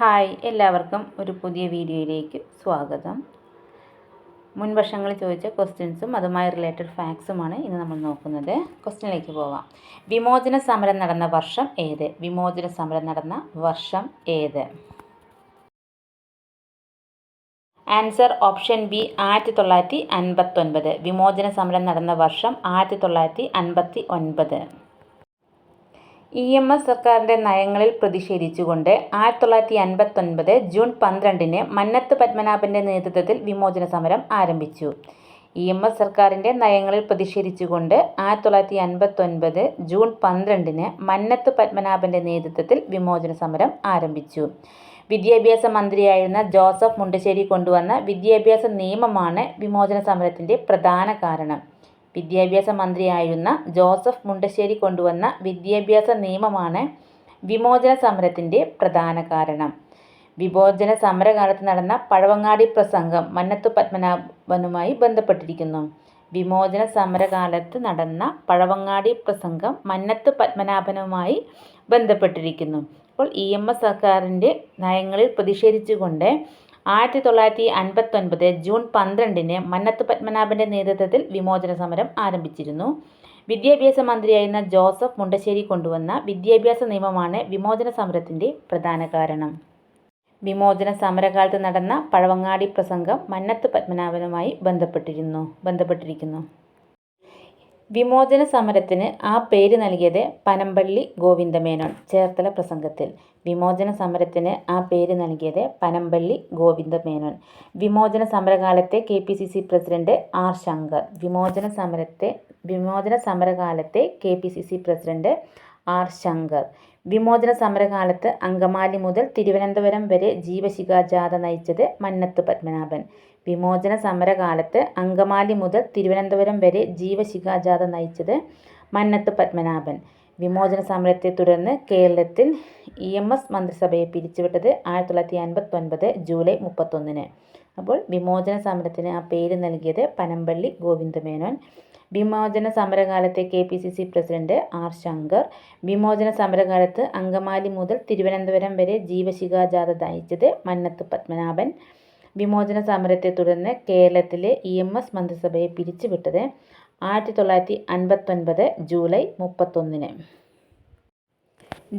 Hi എല്ലാവർക്കും ഒരു പുതിയ വീഡിയോയിലേക്ക് സ്വാഗതം. മുൻ വർഷങ്ങളിൽ ചോദിച്ച ക്വസ്റ്റ്യൻസും അതുമായി റിലേറ്റഡ് ഫാക്ട്സുമാണ് ഇന്ന് നമ്മൾ നോക്കുന്നത്. ക്വസ്റ്റ്യനിലേക്ക് പോവാം. വിമോചന സമരം നടന്ന വർഷം ഏത്? വിമോചന സമരം നടന്ന വർഷം ഏത്? ആൻസർ ഓപ്ഷൻ ബി ആയിരത്തി തൊള്ളായിരത്തി അൻപത്തൊൻപത്. വിമോചന സമരം നടന്ന വർഷം ആയിരത്തി തൊള്ളായിരത്തി അൻപത്തി ഒൻപത്. ഇ എം എസ് സർക്കാരിന്റെ നയങ്ങളിൽ പ്രതിഷേധിച്ചുകൊണ്ട് ആയിരത്തി തൊള്ളായിരത്തി അൻപത്തൊൻപത് ജൂൺ പന്ത്രണ്ടിന് മന്നത്ത് പത്മനാഭന്റെ നേതൃത്വത്തിൽ വിമോചന സമരം ആരംഭിച്ചു. ഇ എം എസ് സർക്കാരിന്റെ നയങ്ങളിൽ പ്രതിഷേധിച്ചുകൊണ്ട് ആയിരത്തി തൊള്ളായിരത്തി അൻപത്തൊൻപത് ജൂൺ പന്ത്രണ്ടിന് മന്നത്ത് പത്മനാഭന്റെ നേതൃത്വത്തിൽ വിമോചന സമരം ആരംഭിച്ചു. വിദ്യാഭ്യാസ മന്ത്രിയായിരുന്ന ജോസഫ് മുണ്ടശ്ശേരി കൊണ്ടുവന്ന വിദ്യാഭ്യാസ നിയമമാണ് വിമോചന സമരത്തിന്റെ പ്രധാന കാരണം. വിദ്യാഭ്യാസ മന്ത്രിയായിരുന്ന ജോസഫ് മുണ്ടശ്ശേരി കൊണ്ടുവന്ന വിദ്യാഭ്യാസ നിയമമാണ് വിമോചന സമരത്തിന്റെ പ്രധാന കാരണം. വിമോചന സമരകാലത്ത് നടന്ന പഴവങ്ങാടി പ്രസംഗം മന്നത്ത് പത്മനാഭനുമായി ബന്ധപ്പെട്ടിരിക്കുന്നു. വിമോചന സമരകാലത്ത് നടന്ന പഴവങ്ങാടി പ്രസംഗം മന്നത്ത് പത്മനാഭനുമായി ബന്ധപ്പെട്ടിരിക്കുന്നു. അപ്പോൾ ഇ എം എസ് സർക്കാരിന്റെ നയങ്ങളിൽ പ്രതിഷേധിച്ചുകൊണ്ട് ആയിരത്തി തൊള്ളായിരത്തി അൻപത്തൊൻപത് ജൂൺ പന്ത്രണ്ടിന് മന്നത്ത് പത്മനാഭന്റെ നേതൃത്വത്തിൽ വിമോചന സമരം ആരംഭിച്ചിരുന്നു. വിദ്യാഭ്യാസ മന്ത്രിയായിരുന്ന ജോസഫ് മുണ്ടശ്ശേരി കൊണ്ടുവന്ന വിദ്യാഭ്യാസ നിയമമാണ് വിമോചന സമരത്തിന്റെ പ്രധാന കാരണം. വിമോചന സമരകാലത്ത് നടന്ന പഴവങ്ങാടി പ്രസംഗം മന്നത്ത് പത്മനാഭനുമായി ബന്ധപ്പെട്ടിരുന്നു ബന്ധപ്പെട്ടിരിക്കുന്നു. വിമോചന സമരത്തിന് ആ പേര് നൽകിയത് പനമ്പള്ളി ഗോവിന്ദമേനോൻ. ചേർത്തല പ്രസംഗത്തിൽ വിമോചന സമരത്തിന് ആ പേര് നൽകിയത് പനമ്പള്ളി ഗോവിന്ദമേനോൻ. വിമോചന സമരകാലത്തെ K P C C president R Sankar. വിമോചന സമരത്തെ വിമോചന സമരകാലത്തെ K P C C president R Sankar. വിമോചന സമരകാലത്ത് അങ്കമാലി മുതൽ തിരുവനന്തപുരം വരെ ജീവശിഖാജാഥ നയിച്ചത് മന്നത്ത് പത്മനാഭൻ. വിമോചന സമരകാലത്ത് അങ്കമാലി മുതൽ തിരുവനന്തപുരം വരെ ജീവശിഖാജാഥ നയിച്ചത് മന്നത്ത് പത്മനാഭൻ. വിമോചന സമരത്തെ തുടർന്ന് കേരളത്തിൽ ഇ എം എസ് മന്ത്രിസഭയെ പിരിച്ചുവിട്ടത് ആയിരത്തി തൊള്ളായിരത്തി അൻപത്തി ഒൻപത് ജൂലൈ മുപ്പത്തൊന്നിന്. അപ്പോൾ വിമോചന സമരത്തിന് ആ പേര് നൽകിയത് പനമ്പള്ളി ഗോവിന്ദമേനോൻ. വിമോചന സമരകാലത്തെ K P C C president R Sankar. വിമോചന സമരകാലത്ത് അങ്കമാലി മുതൽ തിരുവനന്തപുരം വരെ ജീവശിഖാജാഥ നയിച്ചത് മന്നത്ത് പത്മനാഭൻ. വിമോചന സമരത്തെ തുടർന്ന് കേരളത്തിലെ ഇ എം എസ് മന്ത്രിസഭയെ പിരിച്ചുവിട്ടത് ആയിരത്തി തൊള്ളായിരത്തി അൻപത്തൊൻപത് ജൂലൈ മുപ്പത്തൊന്നിന്.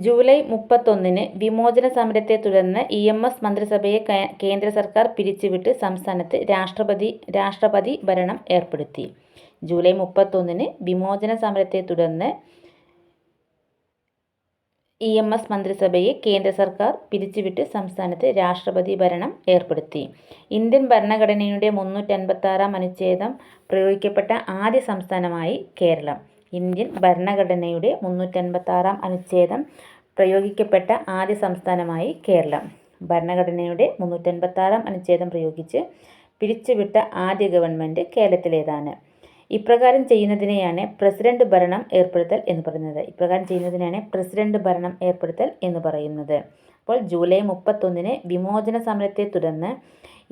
ജൂലൈ മുപ്പത്തൊന്നിന് വിമോചന സമരത്തെ തുടർന്ന് ഇ എം എസ് മന്ത്രിസഭയെ കേന്ദ്ര സർക്കാർ പിരിച്ചുവിട്ട് സംസ്ഥാനത്ത് രാഷ്ട്രപതി രാഷ്ട്രപതി ഭരണം ഏർപ്പെടുത്തി. ജൂലൈ മുപ്പത്തൊന്നിന് വിമോചന സമരത്തെ തുടർന്ന് ഇ എം എസ് മന്ത്രിസഭയെ കേന്ദ്ര സർക്കാർ പിരിച്ചുവിട്ട് സംസ്ഥാനത്ത് രാഷ്ട്രപതി ഭരണം ഏർപ്പെടുത്തി. ഇന്ത്യൻ ഭരണഘടനയുടെ മുന്നൂറ്റൻപത്താറാം അനുച്ഛേദം പ്രയോഗിക്കപ്പെട്ട ആദ്യ സംസ്ഥാനമായി കേരളം. ഇന്ത്യൻ ഭരണഘടനയുടെ മുന്നൂറ്റൻപത്താറാം അനുച്ഛേദം പ്രയോഗിക്കപ്പെട്ട ആദ്യ സംസ്ഥാനമായി കേരളം. ഭരണഘടനയുടെ മുന്നൂറ്റൻപത്താറാം അനുച്ഛേദം പ്രയോഗിച്ച് പിരിച്ചുവിട്ട ആദ്യ ഗവൺമെന്റ് കേരളത്തിലേതാണ്. ഇപ്രകാരം ചെയ്യുന്നതിനെയാണ് പ്രസിഡന്റ് ഭരണം ഏർപ്പെടുത്തൽ എന്ന് പറയുന്നത്. ഇപ്രകാരം ചെയ്യുന്നതിനെയാണ് പ്രസിഡന്റ് ഭരണം ഏർപ്പെടുത്തൽ എന്ന് പറയുന്നത്. അപ്പോൾ ജൂലൈ മുപ്പത്തൊന്നിന് വിമോചന സമരത്തെ തുടർന്ന്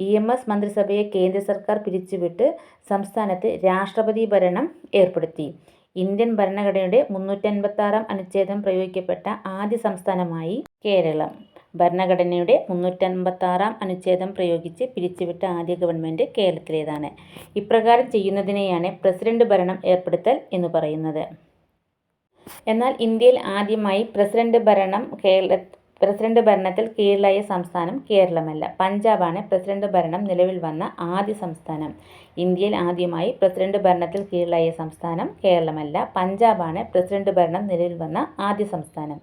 ഇ എം എസ് മന്ത്രിസഭയെ കേന്ദ്ര സർക്കാർ പിരിച്ചുവിട്ട് സംസ്ഥാനത്ത് രാഷ്ട്രപതി ഭരണം ഏർപ്പെടുത്തി. ഇന്ത്യൻ ഭരണഘടനയുടെ മുന്നൂറ്റൻപത്താറാം അനുച്ഛേദം പ്രയോഗിക്കപ്പെട്ട ആദ്യ സംസ്ഥാനമായി കേരളം. ഭരണഘടനയുടെ മുന്നൂറ്റൻപത്താറാം അനുച്ഛേദം പ്രയോഗിച്ച് പിരിച്ചുവിട്ട ആദ്യ ഗവൺമെന്റ് കേരളത്തിലേതാണ്. ഇപ്രകാരം ചെയ്യുന്നതിനെയാണ് പ്രസിഡന്റ് ഭരണം ഏർപ്പെടുത്തൽ എന്ന് പറയുന്നത്. എന്നാൽ ഇന്ത്യയിൽ ആദ്യമായി പ്രസിഡന്റ് ഭരണം കേരള പ്രസിഡന്റ് ഭരണത്തിൽ കീഴിലായ സംസ്ഥാനം കേരളമല്ല. പഞ്ചാബാണ് പ്രസിഡന്റ് ഭരണം നിലവിൽ വന്ന ആദ്യ സംസ്ഥാനം. ഇന്ത്യയിൽ ആദ്യമായി പ്രസിഡന്റ് ഭരണത്തിൽ കീഴിലായ സംസ്ഥാനം കേരളമല്ല. പഞ്ചാബാണ് പ്രസിഡന്റ് ഭരണം നിലവിൽ വന്ന ആദ്യ സംസ്ഥാനം.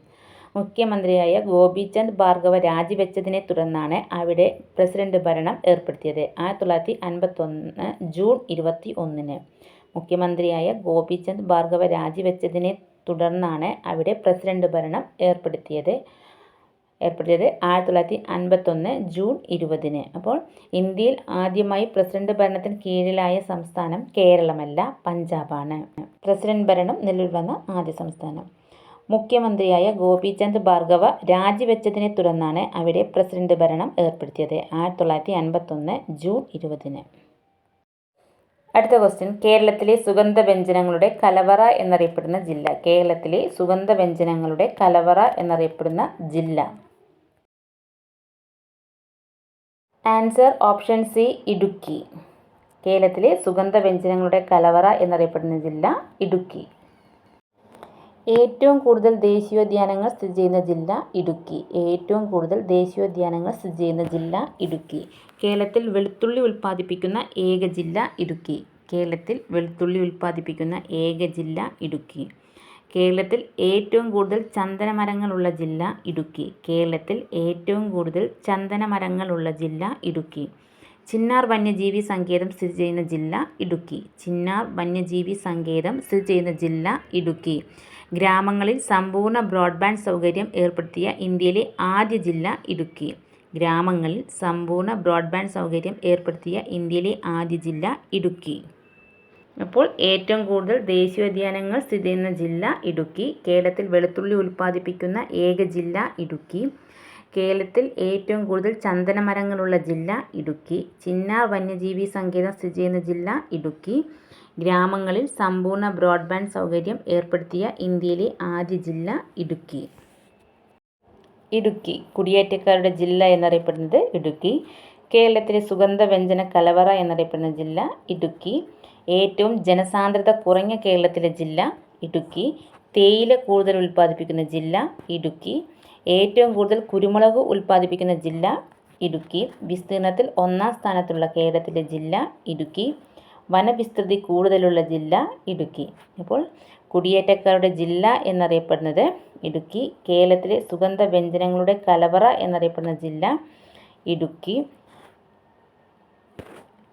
മുഖ്യമന്ത്രിയായ ഗോപിചന്ദ് ഭാർഗവ രാജിവെച്ചതിനെ തുടർന്നാണ് അവിടെ പ്രസിഡന്റ് ഭരണം ഏർപ്പെടുത്തിയത്. ആയിരത്തി തൊള്ളായിരത്തി അൻപത്തൊന്ന് ജൂൺ ഇരുപത്തി ഒന്നിന് മുഖ്യമന്ത്രിയായ ഗോപിചന്ദ് ഭാർഗവ രാജിവെച്ചതിനെ തുടർന്നാണ് അവിടെ പ്രസിഡന്റ് ഭരണം ഏർപ്പെടുത്തിയത്. ഏർപ്പെടുത്തിയത് ആയിരത്തി തൊള്ളായിരത്തി അൻപത്തൊന്ന് ജൂൺ ഇരുപതിന്. അപ്പോൾ ഇന്ത്യയിൽ ആദ്യമായി പ്രസിഡന്റ് ഭരണത്തിന് കീഴിലായ സംസ്ഥാനം കേരളമല്ല പഞ്ചാബാണ്. പ്രസിഡന്റ് ഭരണം നിലവിൽ വന്ന ആദ്യ സംസ്ഥാനം. മുഖ്യമന്ത്രിയായ ഗോപിചന്ദ് ഭാർഗവ രാജിവെച്ചതിനെ തുടർന്നാണ് അവിടെ പ്രസിഡന്റ് ഭരണം ഏർപ്പെടുത്തിയത്. ആയിരത്തി തൊള്ളായിരത്തി അൻപത്തൊന്ന് ജൂൺ ഇരുപതിന്. അടുത്ത ക്വസ്റ്റ്യൻ കേരളത്തിലെ സുഗന്ധവ്യഞ്ജനങ്ങളുടെ കലവറ എന്നറിയപ്പെടുന്ന ജില്ല. കേരളത്തിലെ സുഗന്ധവ്യഞ്ജനങ്ങളുടെ കലവറ എന്നറിയപ്പെടുന്ന ജില്ല. Answer option C Idukki. കേരളത്തിലെ സുഗന്ധവ്യഞ്ജനങ്ങളുടെ കലവറ എന്നറിയപ്പെടുന്ന ജില്ല ഇടുക്കി. ഏറ്റവും കൂടുതൽ ദേശീയോദ്യാനങ്ങൾ സ്ഥിതി ചെയ്യുന്ന ജില്ല ഇടുക്കി. ഏറ്റവും കൂടുതൽ ദേശീയോദ്യാനങ്ങൾ സ്ഥിതി ചെയ്യുന്ന ജില്ല ഇടുക്കി. കേരളത്തിൽ വെളുത്തുള്ളി ഉൽപ്പാദിപ്പിക്കുന്ന ഏക ജില്ല ഇടുക്കി. കേരളത്തിൽ വെളുത്തുള്ളി ഉൽപ്പാദിപ്പിക്കുന്ന ഏക ജില്ല ഇടുക്കി. കേരളത്തിൽ ഏറ്റവും കൂടുതൽ ചന്ദനമരങ്ങളുള്ള ജില്ല ഇടുക്കി. കേരളത്തിൽ ഏറ്റവും കൂടുതൽ ചന്ദനമരങ്ങളുള്ള ജില്ല ഇടുക്കി. ചിന്നാർ വന്യജീവി സങ്കേതം സ്ഥിതി ചെയ്യുന്ന ജില്ല ഇടുക്കി. ചിന്നാർ വന്യജീവി സങ്കേതം സ്ഥിതി ചെയ്യുന്ന ജില്ല ഇടുക്കി. ഗ്രാമങ്ങളിൽ സമ്പൂർണ ബ്രോഡ്ബാൻഡ് സൗകര്യം ഏർപ്പെടുത്തിയ ഇന്ത്യയിലെ ആദ്യ ജില്ല ഇടുക്കി. ഗ്രാമങ്ങളിൽ സമ്പൂർണ ബ്രോഡ്ബാൻഡ് സൗകര്യം ഏർപ്പെടുത്തിയ ഇന്ത്യയിലെ ആദ്യ ജില്ല ഇടുക്കി. അപ്പോൾ ഏറ്റവും കൂടുതൽ ദേശീയോദ്യാനങ്ങൾ സ്ഥിതി ചെയ്യുന്ന ജില്ല ഇടുക്കി. കേരളത്തിൽ വെളുത്തുള്ളി ഉൽപ്പാദിപ്പിക്കുന്ന ഏക ജില്ല ഇടുക്കി. കേരളത്തിൽ ഏറ്റവും കൂടുതൽ ചന്ദനമരങ്ങളുള്ള ജില്ല ഇടുക്കി. ചിന്നാർ വന്യജീവി സങ്കേതം സ്ഥിതി ചെയ്യുന്ന ജില്ല ഇടുക്കി. ഗ്രാമങ്ങളിൽ സമ്പൂർണ ബ്രോഡ്ബാൻഡ് സൗകര്യം ഏർപ്പെടുത്തിയ ഇന്ത്യയിലെ ആദ്യ ജില്ല ഇടുക്കി. ഇടുക്കി കുടിയേറ്റക്കാരുടെ ജില്ല എന്നറിയപ്പെടുന്നത് ഇടുക്കി. കേരളത്തിലെ സുഗന്ധവ്യഞ്ജന കലവറ എന്നറിയപ്പെടുന്ന ജില്ല ഇടുക്കി. ഏറ്റവും ജനസാന്ദ്രത കുറഞ്ഞ കേരളത്തിലെ ജില്ല ഇടുക്കി. തേയില കൂടുതൽ ഉൽപ്പാദിപ്പിക്കുന്ന ജില്ല ഇടുക്കി. ഏറ്റവും കൂടുതൽ കുരുമുളക് ഉൽപ്പാദിപ്പിക്കുന്ന ജില്ല ഇടുക്കി. വിസ്തീർണത്തിൽ ഒന്നാം സ്ഥാനത്തുള്ള കേരളത്തിലെ ജില്ല ഇടുക്കി. വനവിസ്തൃതി കൂടുതലുള്ള ജില്ല ഇടുക്കി. അപ്പോൾ കുടിയേറ്റക്കാരുടെ ജില്ല എന്നറിയപ്പെടുന്നത് ഇടുക്കി. കേരളത്തിലെ സുഗന്ധ വ്യഞ്ജനങ്ങളുടെ കലവറ എന്നറിയപ്പെടുന്ന ജില്ല ഇടുക്കി.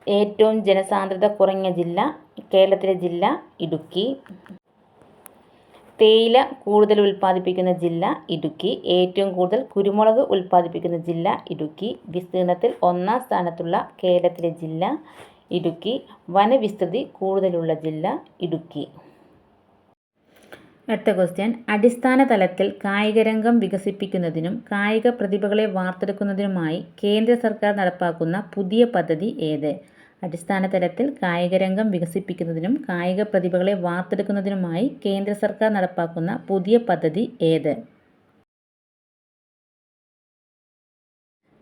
ഏറ്റവും ജനസാന്ദ്രത കുറഞ്ഞ ജില്ല കേരളത്തിലെ ജില്ല ഇടുക്കി. തേയില കൂടുതൽ ഉൽപ്പാദിപ്പിക്കുന്ന ജില്ല ഇടുക്കി. ഏറ്റവും കൂടുതൽ കുരുമുളക് ഉൽപ്പാദിപ്പിക്കുന്ന ജില്ല ഇടുക്കി. വിസ്തീർണത്തിൽ ഒന്നാം സ്ഥാനത്തുള്ള കേരളത്തിലെ ജില്ല ഇടുക്കി. വനവിസ്തൃതി കൂടുതലുള്ള ജില്ല ഇടുക്കി. അടുത്ത ക്വസ്റ്റ്യൻ അടിസ്ഥാന തലത്തിൽ കായികരംഗം വികസിപ്പിക്കുന്നതിനും കായിക പ്രതിഭകളെ വാർത്തെടുക്കുന്നതിനുമായി കേന്ദ്ര സർക്കാർ നടപ്പാക്കുന്ന പുതിയ പദ്ധതി ഏത്? അടിസ്ഥാന തലത്തിൽ കായികരംഗം വികസിപ്പിക്കുന്നതിനും കായിക പ്രതിഭകളെ വാർത്തെടുക്കുന്നതിനുമായി കേന്ദ്ര സർക്കാർ നടപ്പാക്കുന്ന പുതിയ പദ്ധതി ഏത്?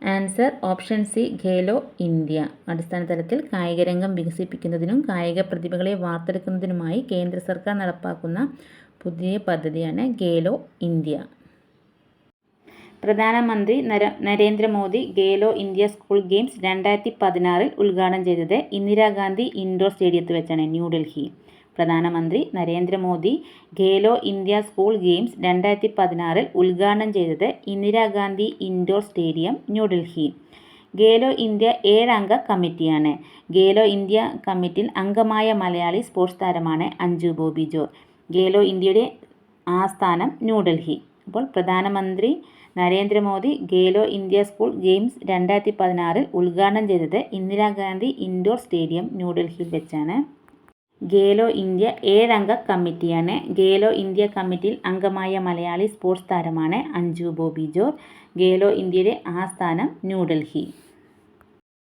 Answer option C Khelo India. അടിസ്ഥാന തലത്തിൽ കായികരംഗം വികസിപ്പിക്കുന്നതിനും കായിക പ്രതിഭകളെ വാർത്തെടുക്കുന്നതിനുമായി കേന്ദ്ര സർക്കാർ നടപ്പാക്കുന്ന പുതിയ പദ്ധതിയാണ് ഖേലോ ഇന്ത്യ. പ്രധാനമന്ത്രി നര Narendra Modi Khelo India school games രണ്ടായിരത്തി പതിനാറിൽ ഉദ്ഘാടനം ചെയ്തത് ഇന്ദിരാഗാന്ധി ഇൻഡോർ സ്റ്റേഡിയത്തിൽ വെച്ചാണ് ന്യൂഡൽഹി. പ്രധാനമന്ത്രി Narendra Modi Khelo India school games രണ്ടായിരത്തി പതിനാറിൽ ഉദ്ഘാടനം ചെയ്തത് Indira Gandhi indoor stadium New Delhi. Khelo India ഏഴംഗ കമ്മിറ്റിയാണ്. ഖേലോ ഇന്ത്യ കമ്മിറ്റിയിൽ അംഗമായ മലയാളി സ്പോർട്സ് താരമാണ് അഞ്ജു ബോബി ജോർ ഖേലോ ഇന്ത്യയുടെ ആസ്ഥാനം ന്യൂഡൽഹി. അപ്പോൾ പ്രധാനമന്ത്രി Narendra Modi Khelo India school games രണ്ടായിരത്തി പതിനാറിൽ ഉദ്ഘാടനം ചെയ്തത് ഇന്ദിരാഗാന്ധി ഇൻഡോർ സ്റ്റേഡിയം ന്യൂഡൽഹിയിൽ വെച്ചാണ്. ഖേലോ ഇന്ത്യ ഏഴംഗ കമ്മിറ്റിയാണ്. ഖേലോ ഇന്ത്യ കമ്മിറ്റിയിൽ അംഗമായ മലയാളി സ്പോർട്സ് താരമാണ് അഞ്ജു ബോബി ജോർ ഖേലോ ഇന്ത്യയുടെ ആസ്ഥാനം ന്യൂഡൽഹി